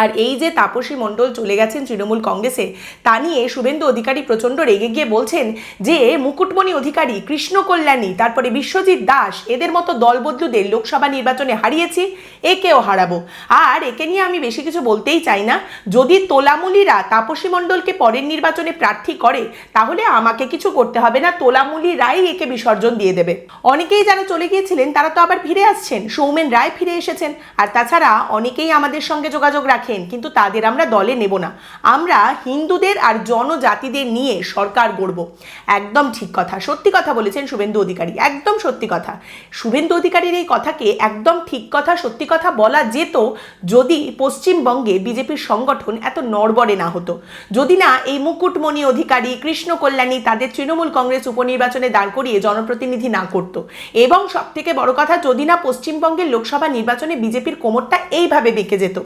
আর এই যে তাপসী মণ্ডল চলে গেছেন তৃণমূল কংগ্রেসে, তা নিয়ে শুভেন্দু অধিকারী প্রচণ্ড রেগে গিয়ে বলছেন যে, মুকুটমণি অধিকারী, কৃষ্ণ কল্যাণী, তারপরে বিশ্বজিৎ দাস, এদের মতো দলবদলুদের লোকসভা নির্বাচনে হারিয়েছি, একেও হারাবো। আর একে নিয়ে আমি বেশি কিছু বলতেই চাই না। যদি তোলামুলিরা তাপসী মণ্ডলকে পরের নির্বাচনে প্রার্থী করে, তাহলে আমাকে কিছু করতে হবে না তোলামুলিরাই একে বিসর্জন দিয়ে দেবে। অনেকেই যারা চলে গিয়েছিলেন, তারা তো আবার ফিরে আসছেন, সৌমেন রায় ফিরে এসেছেন। আর তাছাড়া অনেকেই আমাদের সঙ্গে যোগাযোগ রাখেন, কিন্তু তাদের আমরা দলে নেব না। আমরা হিন্দুদের আর জনজাতিদের নিয়ে সরকার গড়ব। একদম ঠিক কথা। সত্যি কথা বলেছেন শুভেন্দু অধিকারী। একদম সত্যি কথা। শুভেন্দু অধিকারীর এই কথাকে একদম ঠিক কথা, সত্যি কথা বলা যেত যদি পশ্চিমবঙ্গে বিজেপির সংগঠন এত নড়বড়ে না হতো। যদি না এই মুকুটমণি অধিকারী, কৃষ্ণ কল্যাণী তাদের তৃণমূল কংগ্রেস উপনির্বাচনে দাঁড় করিয়ে জনপ্রতিনিধি না করত। এবং সব থেকে বড় কথা, যদি না পশ্চিমবঙ্গের লোকসভা নির্বাচনে বিজেপির কোমরটা এইভাবে বেঁকে যেত।